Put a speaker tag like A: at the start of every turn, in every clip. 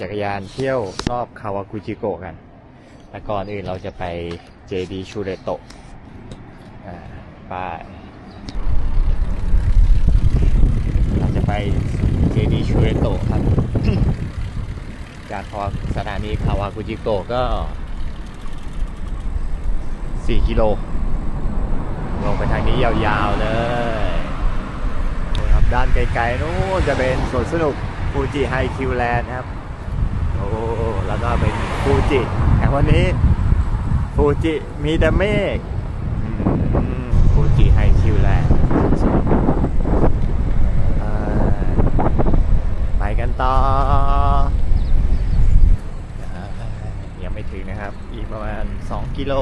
A: จักรยานเที่ยวรอบคาวากุจิโกะกัน แต่ก่อนอื่นเราจะไป JD ชูเรโตะอ่าไปเราจะไป JD ชูเรโตะครับ จากพอสถานีคาวากุจิโกะก็ 4 กิโล ลงไปทางนี้ยาวๆเลยครับด้านไกลๆนู้นจะเป็นสวนสนุกฟูจิไฮคิวแลนด์ครับ อ้แล้วก็เป็นฟูจิแต่วันนี้ฟูจิมีแต่เมฆฟูจิไฮคิวแลนด์ไปกันต่อ ยังไม่ถึงนะครับ อีกประมาณ 2 กิโล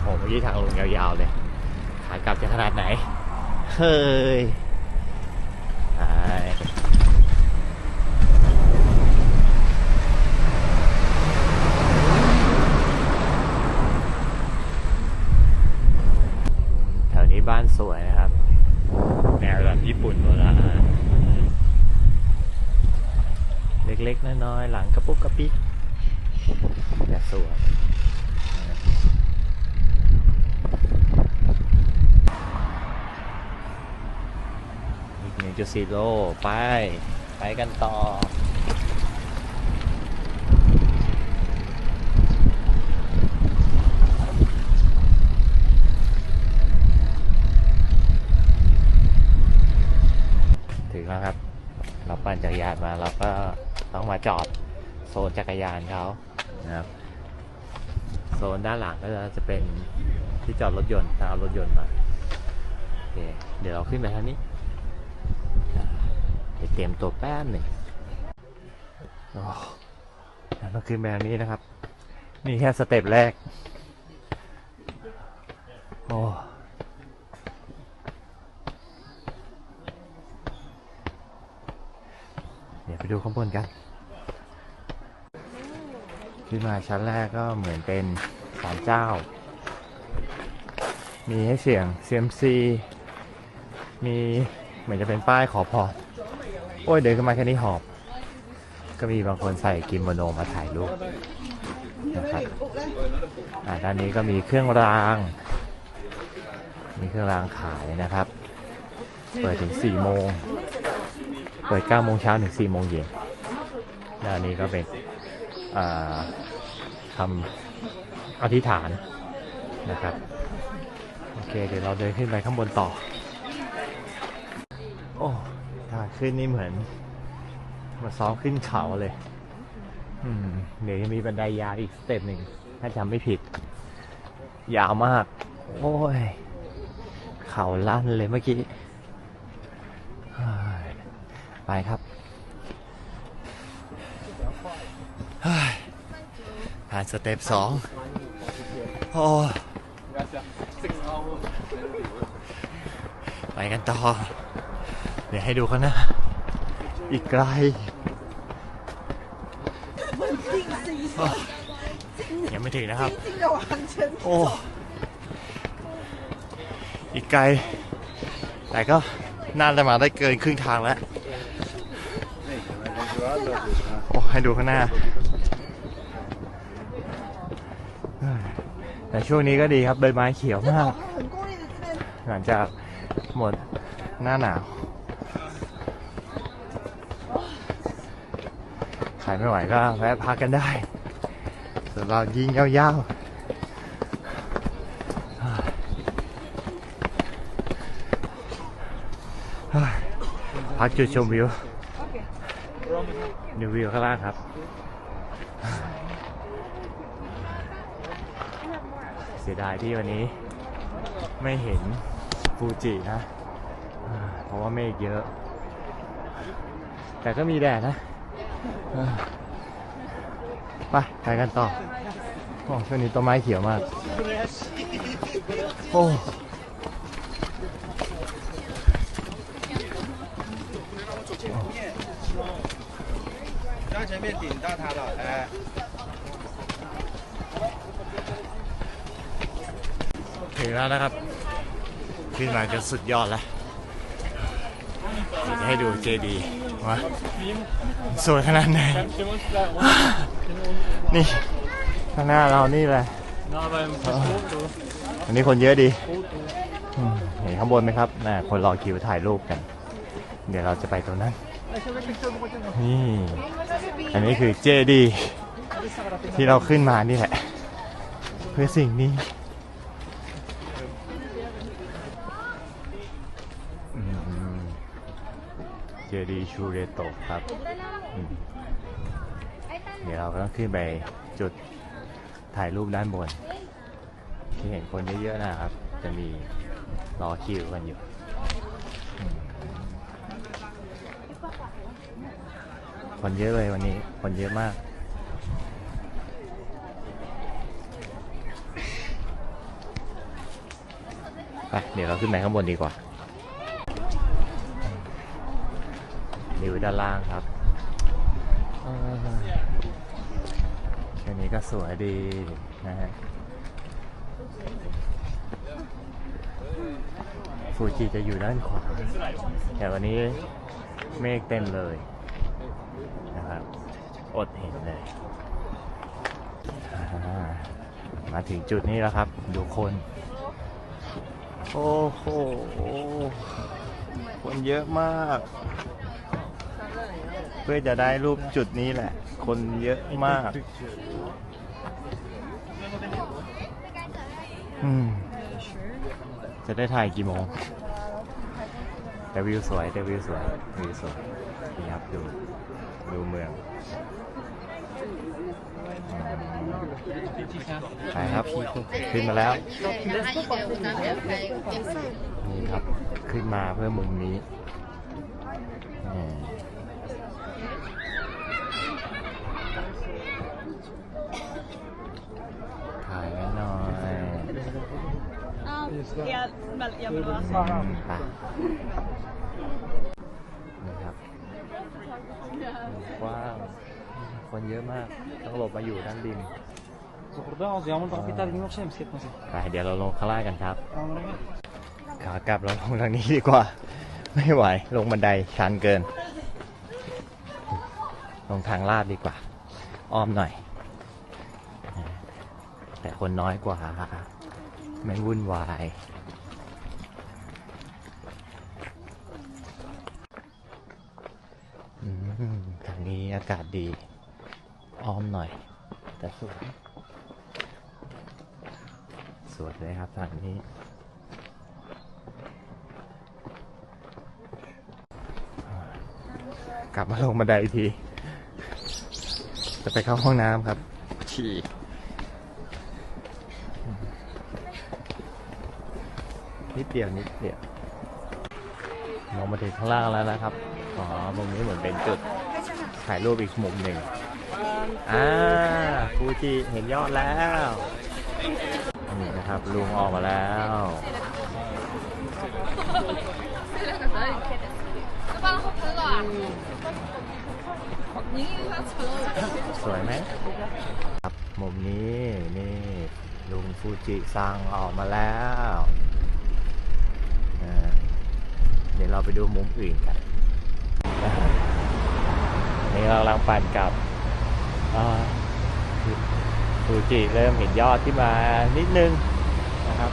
A: โอ้เมื่อกี้ทางลงยาวๆเลย ขากลับจะขนาดไหน เฮ้ยไปแถวนี้บ้านสวยนะครับ แนวแบบญี่ปุ่นโบราณเล็กๆ น้อยๆ ห ปุกกระปิกแต่สวยหนึ่งจุดสี่โลไป ไปกันต่อ ถึงแล้วครับ เราปั่นจักรยานมาเราก็ต้องมาจอดโซน จักรยานเขานะครับโซนด้านหลังก็จะเป็นที่จอดรถยนต์ถ้าเอารถยนต์มาโอเคเดี๋ยวเราขึ้นไปทางนี้เดี๋ยวเตรียมตัวแป๊บหนึ่งโอ้แล้วเราขึ้นแบบนี้นะครับ นี่แค่สเต็ปแรก โอ้เดี๋ยวไปดูข้างบนกัน ขึ้นมาชั้นแรกก็เหมือนเป็นศาลเจ้า มีให้เสียง CMC มีเหมือนจะเป็นป้ายขอพรโอ้ยเดินขึ้นมาแค่นี้หอบ ก็มีบางคนใส่กิมโมโนมาถ่ายรูปนะครับอ่าด้านนี้ก็มีเครื่องราง มีเครื่องรางขายนะครับ เปิดถึง4โมง เปิด9โมงเช้าถึง4โมงเย็นด้านนี้ก็เป็น ทำอธิษฐานนะครับโอเคเดี๋ยวเราเดินขึ้นไปข้างบนต่อ โอ้ทางขึ้นนี่เหมือน มาซ้อมขึ้นเขาเลยเดี๋ยวยังมีบันไดยาวอีกสเต็ปหนึ่งถ้าจำไม่ผิด ยาวมาก โอ้ย เขาลั่นเลยเมื่อกี้ไปครับเฮ้ย ผ่านสเต็ปสองโอ้ไปกันต่อ เดี๋ยวให้ดูเขานะ อีกไกลโอ้ยังไม่ถึงนะครับ โอ้ อีกไกล แต่ก็น่าจะมาได้เกินครึ่งทางแล้ว โอ้ ให้ดูข้างหน้า แต่ ช่วงนี้ก็ดีครับใบไม้เขียวมาก หลังจากหมดหน้าหนาวใครไม่ไหวก็แวะพักกันได้ส่วนเรายิงยาวๆพักจุดชมวิวดูวิวข้างล่างครับ เสียดายที่วันนี้ไม่เห็นฟูจินะ เพราะว่าเมฆเยอะ แต่ก็มีแดดนะ ไปไปกันต่อ โอ้ช่วงนี้ต้นไม้เขียวมาก โอ้
B: 在前面顶到它了，哎、
A: ถึงแล้วนะครับ ขึ้นมาจนสุดยอดแล้วเดี๋ยวจะให้ดูเจดีว่าสวยขนาดไหน นี่ ข้างหน้าเรานี่แหละอันนี้คนเยอะดีเห็นข้างบนไหมครับน่ะคนรอคิวถ่ายรูปกัน เดี๋ยวเราจะไปตรงนั้น นี่ อันนี้คือเจดี ที่เราขึ้นมานี่แหละ เพื่อสิ่งนี้ จดีชูเรโตะครับเดี๋ยวเราก็ต้องขึ้นไปจุดถ่ายรูปด้านบน ที่เห็นคนเยอะๆนะครับ จะมีรอคิวกันอยู่คนเยอะเลยวันนี้ คนเยอะมากไปเดี๋ยวเราขึ้นไปข้างบนดีกว่า วิวด้านล่างครับเออแค่นี้ก็สวยดีนะฮะฟูจิจะอยู่ด้านขวา แต่วันนี้เมฆเต็มเลยนะครับ อดเห็นเลยอ่ามาถึงจุดนี้แล้วครับ ดูคน โอ้โห คนเยอะมาก เพื่อจะได้รูปจุดนี้แหละ คนเยอะมาก อืม จะได้ถ่ายกี่โมง แต่วิวสวยแต่วิวสวยวิวสวยนี่ครับดู ดูเมืองไปครับ ขึ้นมาแล้ว นี่ครับ ขึ้นมาเพื่อมุมนี้นี่ถ่ายไว้หน่อย
C: Ja, jag, väl- jag vill vara
A: อื
C: så.
A: มไปนี่ครับกว้างคนเยอะมากต้องหลบมาอยู่ด้านริม
B: Burada az yağmur da bir tane yok şey mi etmesin?
A: ไปเดี๋ยวเราลงข้างล่างกันครับ ขากลับเราลงทางนี้ดีกว่า ไม่ไหว ลงบันไดชันเกิน ลงทางลาดดีกว่า อ้อมหน่อย แต่คนน้อยกว่า ไม่วุ่นวายอืมทางนี้อากาศดี อ้อมหน่อย แต่สวย สวยเลยครับทางนี้ กลับมาลงบันไดอีกที จะไปเข้าห้องน้ำครับฉี่ นิดเดียวนิดเดียวลงมาถึงข้างล่างแล้วนะครับ อ๋อมุมนี้เหมือนเป็นจุดถ่ายรูปอีกมุมหนึ่ง อ่าฟูจิเห็นยอดแล้วนี่นะครับลุงออกมาแล้วสวยไหมครับมุมนี้นี่ลุงฟูจิซังออกมาแล้ว เดี๋ยวเราไปดูมุมอื่นกันนี่เรากำลังปั่นกับฟูจิเริ่มเห็นยอดที่มานิดนึงนะครับ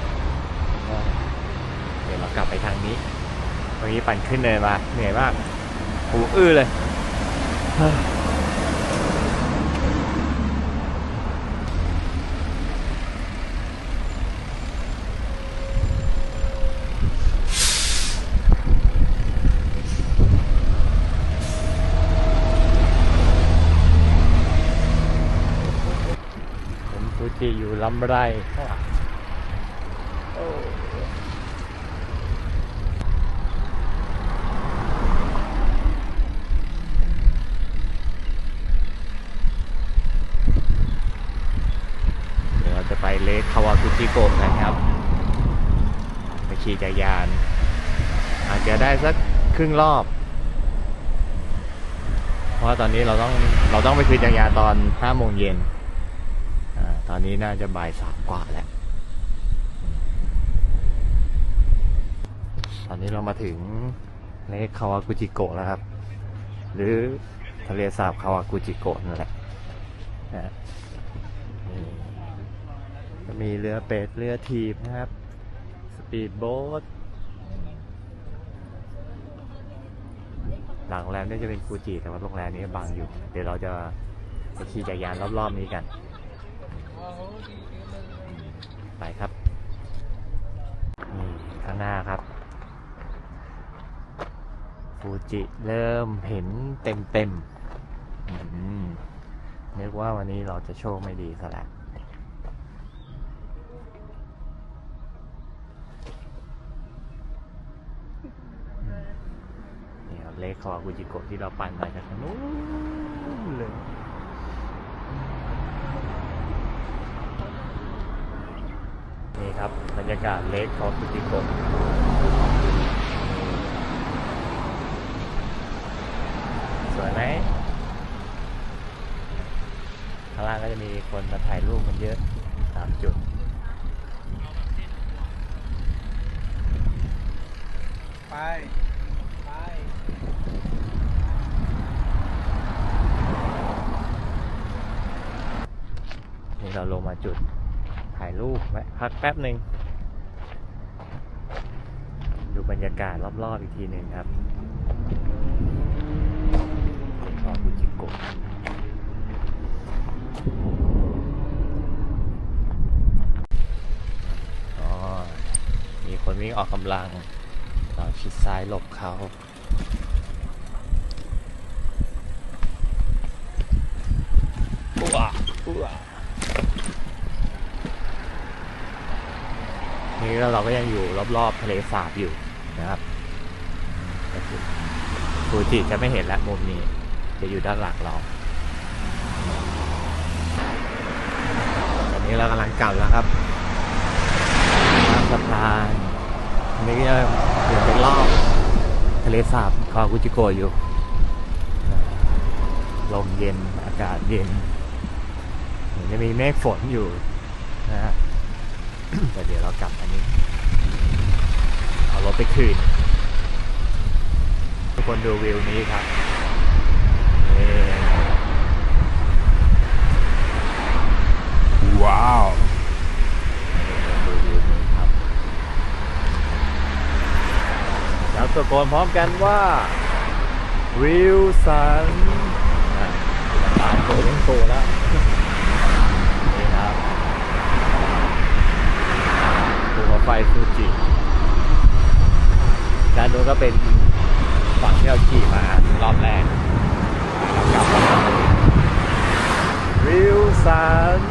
A: เดี๋ยวเรากลับไปทางนี้เมื่อกี้ปั่นขึ้นเนินมาเหนื่อยมากหูอื้อเลย ผมฟูจิอยู่ลำไรข้างหลังเดี๋ยวเราจะไปเลคคาวากุจิโกะกันครับ ไปขี่จักรยาน อาจจะได้สักครึ่งรอบ เพราะว่าตอนนี้เราต้องเราต้องไปคืนจักรยานตอนห้าโมงเย็น อนนี้น่าจะบ่ายสามกว่าแล้ว ตอนนี้เรามาถึงเลคคาวากุจิโกะแล้วครับ หรือทะเลสาบคาวากุจิโกะนั่นแหละนะฮะนี่จะมีเรือเป็ด เรือทีบนะครับ สปีดโบ๊ทหลังโรงแรมนี่จะเป็นฟูจิแต่ว่าโรงแรมนี้บังอยู่ เดี๋ยวเราจะไปขี่จักรยานรอบๆนี้กัน ไปครับนี่ข้างหน้าครับฟูจิเริ่มเห็นเต็มเต็มๆอืมนึกว่าวันนี้เราจะโชคไม่ดีซะแล้วนี่ครับเลขคอฟูจิโกะที่เราปั่นมาจากนู้นเลย ครับบรรยากาศเลคคอฟูจิโกสวยไหมข้างล่างก็จะมีคนมาถ่ายรูปกันเยอะตามจุด
B: ไป
A: นี่เราลงมาจุดถ่ายรูปไว้ พักแป๊บหนึ่ง ดูบรรยากาศรอบๆอีกทีหนึ่งครับคอฟูจิโกะอ๋อมีคนวิ่งออกกำลังเราชิดซ้ายหลบเขา อุ๊อะอุ๊อะ นี่แล้วเราก็ยังอยู่รอบๆทะเลสาบอยู่นะครับคือฟูจิจะไม่เห็นแล้วมุมนี้จะอยู่ด้านหลังเราตอนนี้เรากำลังกลับแล้วครับข้ามสะพานนนี้ก็ยังอยู่เป็นรอบทะเลสาบคากุจิโกะอยู่ลมเย็นอากาศเย็นเหมือนจะมีเมฆฝนอยู่นะฮะ แต่เดี๋ยวเรากลับอันนี้ เอารถไปคืน ทุกคนดูวิวนี้ครับนี่ว้าวดูวิวนี้ครับแล้วตะโกนพร้อมกันว่า วิวสันอะตามโตต้องโตแล้ว นี่ครับภูเขาไฟฟูจิด้านนู้นก็เป็นฝั่งที่เราขี่มารอบแรกกลับมาวิวสัน